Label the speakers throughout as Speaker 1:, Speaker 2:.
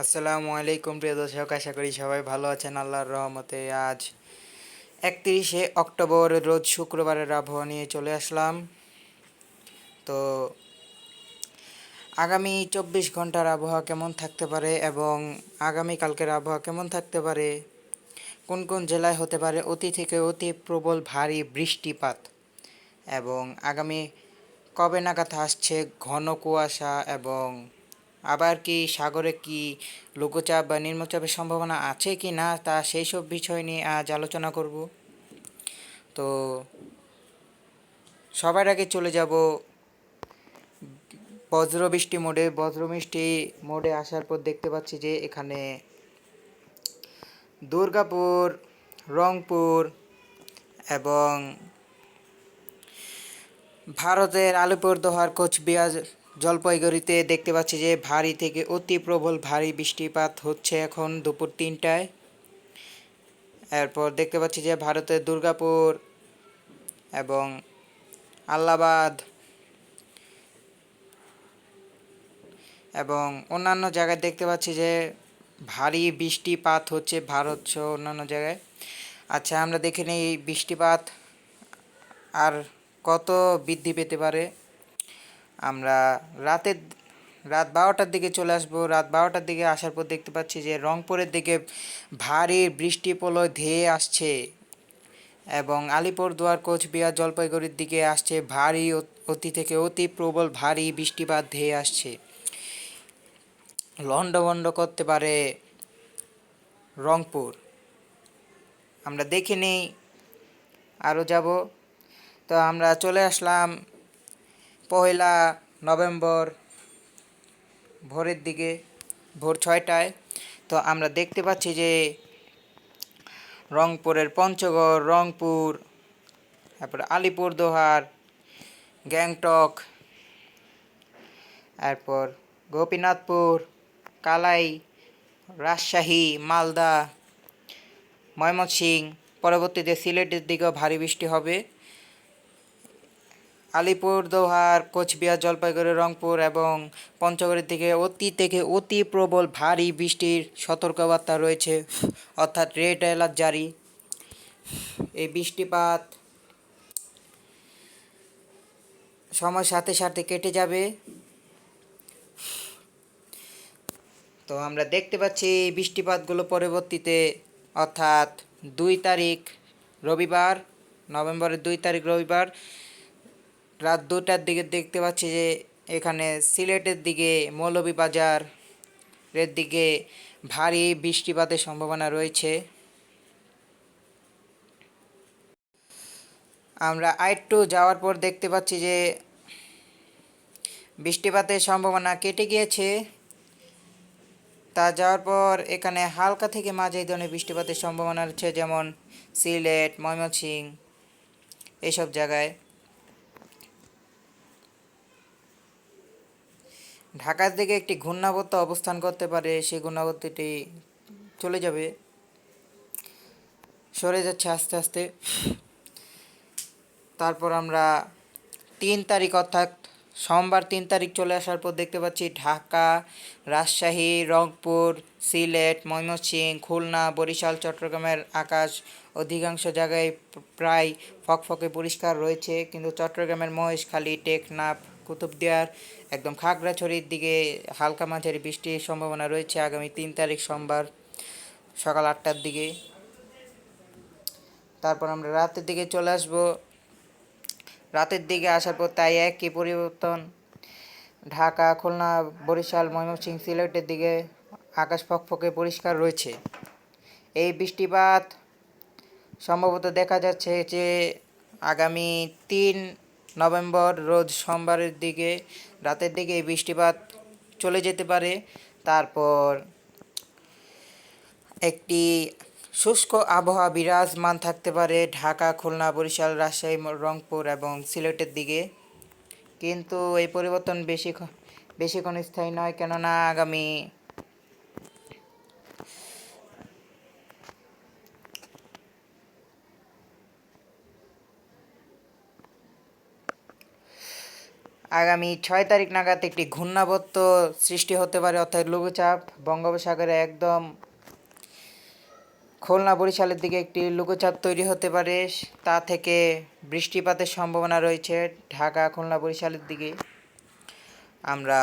Speaker 1: আসসালামু আলাইকুম, প্রিয় দর্শক। আশা করি সবাই ভালো আছেন আল্লাহর রহমতে। আজ একত্রিশে অক্টোবর, রোজ শুক্রবারের আবহাওয়া নিয়ে চলে আসলাম। তো আগামী চব্বিশ ঘণ্টার আবহাওয়া কেমন থাকতে পারে এবং আগামী কালকের আবহাওয়া কেমন থাকতে পারে? কোন কোন জেলায় হতে পারে? অতি থেকে অতি প্রবল ভারী বৃষ্টিপাত। এবং আগামী কবে নাগাদ আসছে ঘন কুয়াশা এবং আবার কি সাগরে কি লঘুচাপ বা নিম্নচাপের সম্ভাবনা আছে কি না তা সেই সব বিষয় নিয়ে আজ আলোচনা করব। তো সবার আগে চলে যাব বজ্রবৃষ্টি মোডে। বজ্রবৃষ্টি মোডে আসার পর দেখতে পাচ্ছি যে এখানে দুর্গাপুর, রংপুর এবং ভারতের আলিপুরদুয়ার, কোচবিহার জলপাইগুড়িতে দেখতে পাচ্ছি যে ভারী থেকে অতি প্রবল ভারী বৃষ্টিপাত হচ্ছে এখন দুপুর তিনটায়। এরপর দেখতে পাচ্ছি যে ভারতের দুর্গাপুর এবং আল্লাবাদ এবং অন্যান্য জায়গায় দেখতে পাচ্ছি যে ভারী বৃষ্টিপাত হচ্ছে ভারত সহ অন্যান্য জায়গায়। আচ্ছা আমরা দেখে নিই বৃষ্টিপাত আর কত বৃদ্ধি পেতে পারে। আমরা রাতের, রাত বারোটার দিকে চলে আসব। রাত বারোটার দিকে আসার পর দেখতে পাচ্ছি যে রংপুরের দিকে ভারী বৃষ্টি প্রলয় ধেয়ে আসছে এবং আলিপুরদুয়ার কোচবিহার, জলপাইগুড়ির দিকে আসছে ভারী অতি থেকে অতি প্রবল ভারী বৃষ্টিপাত ধেয়ে আসছে। লন্ডভন্ড করতে পারে রংপুর। আমরা দেখে নিই, আরও যাব। তো আমরা চলে আসলাম পয়লা নভেম্বর ভোরের দিকে, ভোর ছয়টায়। তো আমরা দেখতে পাচ্ছি যে রংপুরের পঞ্চগড়, রংপুর, তারপরে আলিপুরদুয়ার গ্যাংটক এরপর গোপীনাথপুর, কালাই, রাজশাহী, মালদা, ময়মনসিংহ, পরবর্তীতে সিলেটের দিকেও ভারী বৃষ্টি হবে। আলিপুরদুয়ার, কোচবিহার, জলপাইগুড়ি, রংপুর এবং পঞ্চগড়ের দিকে অতি থেকে অতি প্রবল ভারী বৃষ্টির সতর্কবার্তা রয়েছে। অর্থাৎ রেড অ্যালার্ট জারি। এই বৃষ্টিপাত সময় সাথে সাথে কেটে যাবে। তো আমরা দেখতে পাচ্ছি এই বৃষ্টিপাতগুলো পরবর্তীতে, অর্থাৎ দুই তারিখ রবিবার, নভেম্বরের দুই তারিখ রবিবার রাত দুটার দিকে দেখতে পাচ্ছি যে এখানে সিলেটের দিকে মৌলভীবাজার এর দিকে ভারী বৃষ্টিপাতের সম্ভাবনা রয়েছে। আমরা আইটু যাওয়ার পর দেখতে পাচ্ছি যে বৃষ্টিপাতের সম্ভাবনা কেটে গিয়েছে। তা যাওয়ার পর এখানে হালকা থেকে মাঝে এই ধরনের বৃষ্টিপাতের সম্ভাবনা রয়েছে, যেমন সিলেট ময়মনসিং এইসব জায়গায়। ঢাকার দিকে একটি ঘূর্ণাবর্ত অবস্থান করতে পারে, সেই ঘূর্ণাবর্তটি চলে যাবে। সরে যাচ্ছে আস্তে আস্তে। তারপর আমরা তিন তারিখ অর্থাৎ সোমবার তিন তারিখ চলে আসার পর দেখতে পাচ্ছি ঢাকা, রাজশাহী, রংপুর, সিলেট, ময়মনসিংহ, খুলনা, বরিশাল, চট্টগ্রামের আকাশ অধিকাংশ জায়গায় প্রায় ফকফকে পরিষ্কার রয়েছে। কিন্তু চট্টগ্রামের মহেশখালী, টেকনাফ কুতুবদিয়ার একদম খাগড়াছড়ির দিকে হালকা মাঝারি বৃষ্টির সম্ভাবনা রয়েছে আগামী তিন তারিখ সোমবার সকাল আটটার দিকে। তারপর আমরা রাতের দিকে চলে আসব। রাতের দিকে আসার পর তাই একই পরিবর্তন। ঢাকা, খুলনা, বরিশাল, ময়মনসিংহ, সিলেটের দিকে আকাশ ফকফকে পরিষ্কার রয়েছে। এই বৃষ্টিপাত সম্ভবত দেখা যাচ্ছে যে আগামী তিন নভেম্বর রোজ সোমবারের দিকে, রাতের দিকে বৃষ্টিপাত চলে যেতে পারে। তারপর একটি শুষ্ক আবহাওয়া বিরাজমান থাকতে পারে ঢাকা, খুলনা, বরিশাল, রাজশাহী, রংপুর এবং সিলেটের দিকে। কিন্তু এই পরিবর্তন বেশি বেশিক্ষণ স্থায়ী নয়। কেননা আগামী আগামী ছয় তারিখ নাগাদ একটি ঘূর্ণাবর্ত সৃষ্টি হতে পারে, অর্থাৎ লঘুচাপ বঙ্গোপসাগরে একদম খুলনা বরিশালের দিকে একটি লঘুচাপ তৈরি হতে পারে, তা থেকে বৃষ্টিপাতের সম্ভাবনা রয়েছে ঢাকা, খুলনা, বরিশালের দিকে। আমরা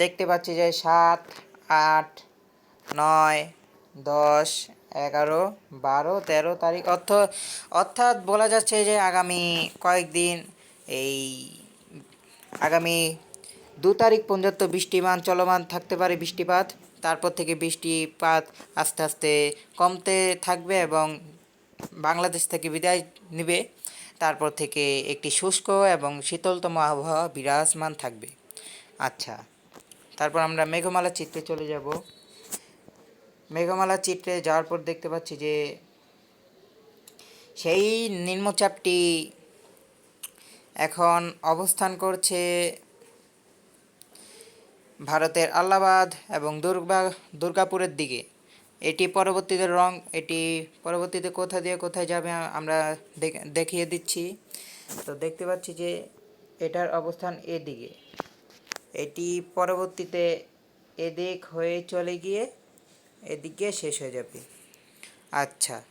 Speaker 1: দেখতে পাচ্ছি যে সাত, আট, নয়, দশ, এগারো, বারো, তেরো তারিখ, অর্থ অর্থাৎ বলা যাচ্ছে যে আগামী কয়েকদিন এই আগামী দু তারিখ পর্যন্ত বৃষ্টিমান, চলমান থাকতে পারে বৃষ্টিপাত। তারপর থেকে বৃষ্টিপাত আস্তে আস্তে কমতে থাকবে এবং বাংলাদেশ থেকে বিদায় নেবে। তারপর থেকে একটি শুষ্ক এবং শীতলতম আবহাওয়া বিরাজমান থাকবে। আচ্ছা তারপর আমরা মেঘমালা চিত্রে চলে যাব। মেঘমালা চিত্রে যাওয়ার পর দেখতে পাচ্ছি যে সেই নিম্নচাপটি এখন অবস্থান করছে ভারতের আল্লাহাবাদ এবং দুর্গা, দুর্গাপুরের দিকে। এটি পরবর্তীতে রং, এটি পরবর্তীতে কোথা দিয়ে কোথায় যাবে আমরা দেখ- দেখিয়ে দিচ্ছি। তো দেখতে পাচ্ছি যে এটার অবস্থান এদিকে। এটি পরবর্তীতে এদিক হয়ে চলে গিয়ে এদিকে শেষ হয়ে যাবে। আচ্ছা।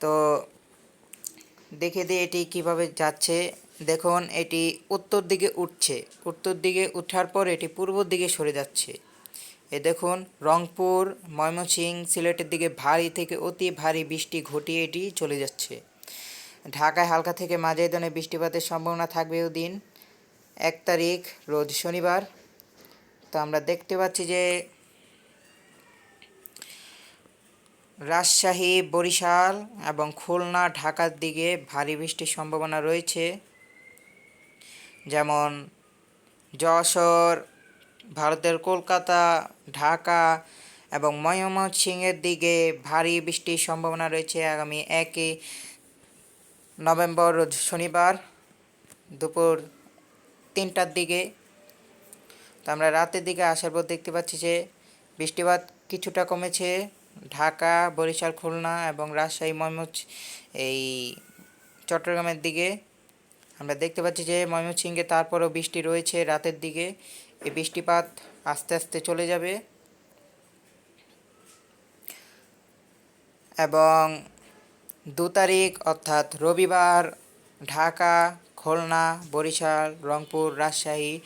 Speaker 1: তো দেখে দিই এটি কীভাবে যাচ্ছে। দেখুন, এটি উত্তর দিকে উঠছে। উত্তর দিকে উঠার পর এটি পূর্ব দিকে সরে যাচ্ছে। এ দেখুন, রংপুর ময়মনসিংহ সিলেটের দিকে ভারী থেকে অতি ভারী বৃষ্টি ঘটিয়ে এটি চলে যাচ্ছে। ঢাকায় হালকা থেকে মাঝারি ধরনের বৃষ্টিপাতের সম্ভাবনা থাকবে দিন। এক তারিখ, রোজ শনিবার। তো আমরা দেখতে পাচ্ছি যে রাজশাহী, বরিশাল এবং খুলনা ঢাকার দিকে ভারী বৃষ্টির সম্ভাবনা রয়েছে। যেমন যশোর, ভারতের কলকাতা, ঢাকা এবং ময়মনসিংহের দিকে ভারী বৃষ্টির সম্ভাবনা রয়েছে আগামী একই নভেম্বর শনিবার দুপুর তিনটার দিকে। তো আমরা রাতের দিকে আসার পর দেখতে পাচ্ছি যে বৃষ্টিপাত কিছুটা কমেছে। ঢাকা, বরিশাল, খুলনা এবং রাজশাহী, ময়মনসিংহ এই চট্টগ্রামের দিকে। আমরা দেখতে পাচ্ছি যে ময়মনসিংহে তারপরও বৃষ্টি রয়েছে রাতের দিকে। এই বৃষ্টিপাত আস্তে আস্তে চলে যাবে। এবং দু তারিখ, অর্থাৎ রবিবার, ঢাকা, খুলনা, বরিশাল, রংপুর, রাজশাহী,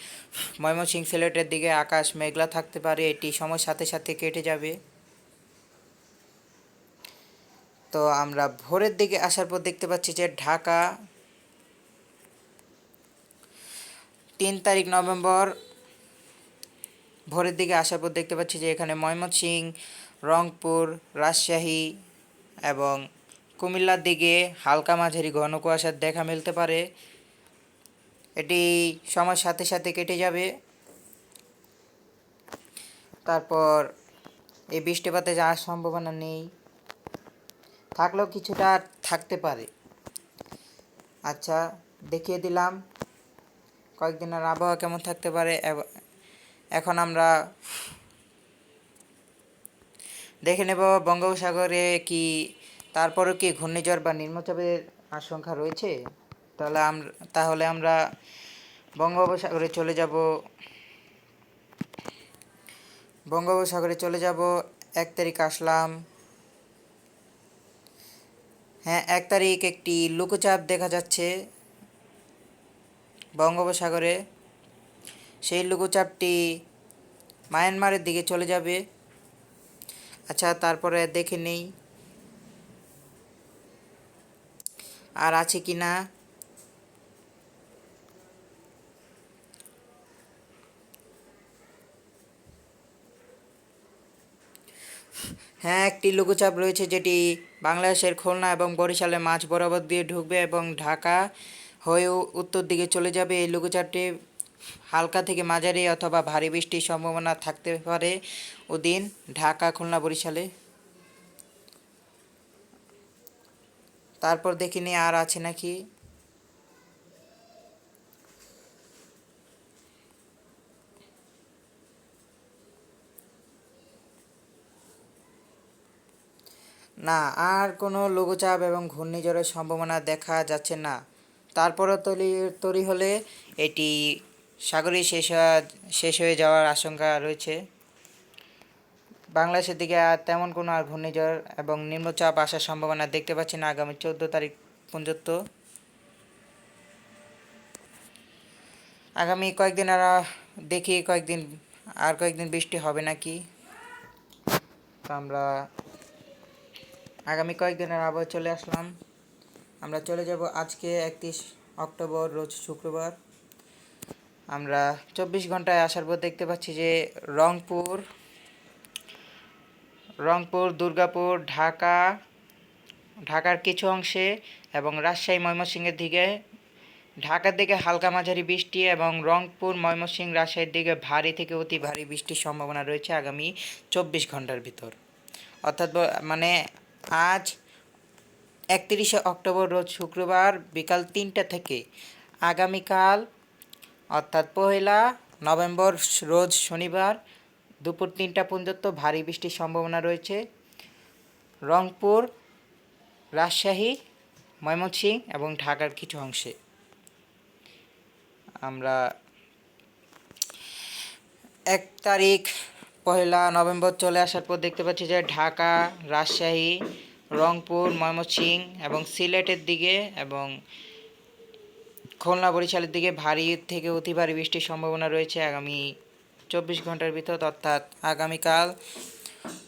Speaker 1: ময়মনসিংহ সিলেটের দিকে আকাশ মেঘলা থাকতে পারে। এটি সময়ের সাথে সাথে কেটে যাবে। তো আমরা ভোরের দিকে আসার পর দেখতে পাচ্ছি যে ঢাকা তিন তারিখ নভেম্বর, ভোরের দিকে আসার পর দেখতে পাচ্ছি যে এখানে ময়মনসিংহ রংপুর, রাজশাহী এবং কুমিল্লার দিকে হালকা মাঝারি ঘন কুয়াশার দেখা মিলতে পারে। এটি সময়ের সাথে সাথে কেটে যাবে। তারপর এই বৃষ্টিপাতে যাওয়ার সম্ভাবনা নেই। থাকলেও কিছুটা থাকতে পারে। আচ্ছা দেখিয়ে দিলাম। কয়েকদিনের আবহাওয়া কেমন থাকতে পারে? এখন আমরা দেখে নেব বঙ্গোপসাগরে কি, তারপরও কি ঘূর্ণিঝড় বা নিম্নচাপের আশঙ্কা রয়েছে? তাহলে আমরা তাহলে আমরা বঙ্গোপসাগরে চলে যাব। বঙ্গোপসাগরে চলে যাব, এক তারিখ আসলাম। হ্যাঁ এক তারিখ একটি লুকোচাপ দেখা যাচ্ছে বঙ্গোপসাগরে। সেই লঘুচাপটি মায়ানমারের দিকে চলে যাবে। আচ্ছা তারপরে দেখে নেই। আর আছে কি না হ্যাঁ একটি লঘুচাপ রয়েছে যেটি বাংলাদেশের খুলনা এবং বরিশালের মাঝ বরাবর দিয়ে ঢুকবে এবং ঢাকা হয়ে উত্তর দিকে চলে যাবে। এই লঘুচাপটি হালকা থেকে মাঝারি অথবা ভারী বৃষ্টির সম্ভাবনা থাকতে পারে ওদিন ঢাকা, খুলনা, বরিশালে। তারপর দেখিনি আর আছে নাকি। না, আর কোনো লঘুচাপ এবং ঘূর্ণিঝড়ের সম্ভাবনা দেখা যাচ্ছে না। তারপরও তৈরি তৈরি হলে এটি সাগরে শেষ হওয়া, শেষ হয়ে যাওয়ার আশঙ্কা রয়েছে। বাংলাদেশের দিকে আর তেমন কোনো আর ঘূর্ণিঝড় এবং নিম্নচাপ আসার সম্ভাবনা দেখতে পাচ্ছি না আগামী চোদ্দ তারিখ পর্যন্ত। আগামী কয়েকদিন আর দেখি কয়েকদিন, আর কয়েকদিন বৃষ্টি হবে নাকি। আমরা আগামী কয়েকদিনের আবার চলে আসলাম। আমরা চলে যাব আজকে একত্রিশ অক্টোবর, রোজ শুক্রবার। আমরা চব্বিশ ঘন্টায় আসার পর দেখতে পাচ্ছি যে রংপুর রংপুর, দুর্গাপুর, ঢাকা, ঢাকার কিছু অংশে এবং রাজশাহী, ময়মনসিংহের দিকে, ঢাকার দিকে হালকা মাঝারি বৃষ্টি এবং রংপুর, ময়মনসিংহ, রাজশাহীর দিকে ভারী থেকে অতি ভারী বৃষ্টির সম্ভাবনা রয়েছে আগামী চব্বিশ ঘণ্টার ভিতর। অর্থাৎ মানে আজ একত্রিশে অক্টোবর, রোজ শুক্রবার বিকাল তিনটা থেকে। আগামীকাল, অর্থাৎ পহেলা নভেম্বর, রোজ শনিবার, দুপুর তিনটা পর্যন্ত ভারী বৃষ্টির সম্ভাবনা রয়েছে। রংপুর, রাজশাহী, ময়মনসিংহ এবং ঢাকার কিছু অংশে। আমরা এক তারিখ পহেলা নভেম্বর চলে আসার পর দেখতে পাচ্ছি যে ঢাকা, রাজশাহী, রংপুর ময়মনসিংহ এবং সিলেটের দিকে এবং খুলনা বরিশালের দিকে ভারী থেকে অতি ভারী বৃষ্টির সম্ভাবনা রয়েছে আগামী চব্বিশ ঘণ্টার ভিতর অর্থাৎ আগামীকাল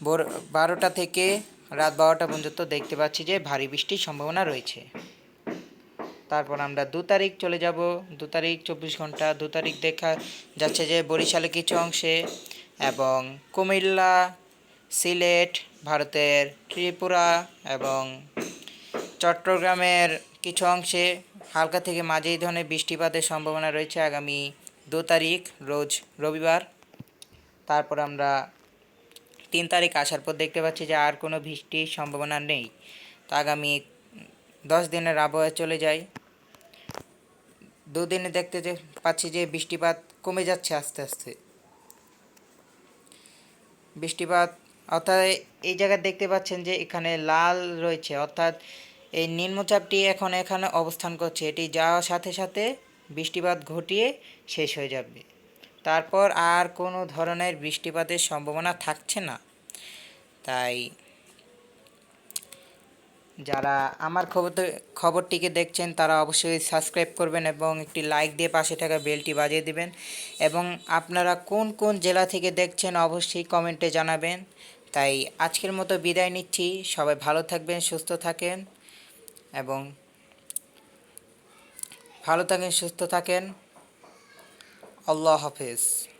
Speaker 1: ভোর- বারোটা থেকে রাত বারোটা পর্যন্ত দেখতে পাচ্ছি যে ভারী বৃষ্টির সম্ভাবনা রয়েছে। তারপর আমরা দু তারিখ চলে যাব। দু তারিখ, চব্বিশ ঘণ্টা দু তারিখ দেখা যাচ্ছে যে বরিশালে কিছু অংশে এবং কুমিল্লা, সিলেট, ভারতের ত্রিপুরা এবং চট্টগ্রামের কিছু অংশে হালকা থেকে মাঝারি ধরনের বৃষ্টিপাতের সম্ভাবনা রয়েছে আগামী দু তারিখ, রোজ রবিবার। তারপর আমরা তিন তারিখ আসার পর দেখতে পাচ্ছি যে আর কোনো বৃষ্টির সম্ভাবনা নেই। তো আগামী দশ দিনের আবহাওয়া চলে যায়। দুদিনে দেখতে যে পাচ্ছি যে বৃষ্টিপাত কমে যাচ্ছে আস্তে আস্তে। বৃষ্টিপাত, অর্থাৎ এই জায়গায় দেখতে পাচ্ছেন যে এখানে লাল রয়েছে, অর্থাৎ এই নিম্নচাপটি এখন এখানে অবস্থান করছে। এটি যাওয়ার সাথে সাথে বৃষ্টিপাত ঘটিয়ে শেষ হয়ে যাবে। তারপর আর কোনো ধরনের বৃষ্টিপাতের সম্ভাবনা থাকছে না। তাই যারা আমার খবর খবরটিকে দেখছেন, তারা অবশ্যই সাবস্ক্রাইব করবেন এবং একটি লাইক দিয়ে পাশে থাকা বেলটি বাজিয়ে দিবেন। এবং আপনারা কোন কোন জেলা থেকে দেখছেন অবশ্যই কমেন্টে জানাবেন। তাই আজকের মতো বিদায় নিচ্ছি। সবাই ভালো থাকবেন, সুস্থ থাকেন এবং ভালো থাকেন, সুস্থ থাকেন। আল্লাহ হাফেজ।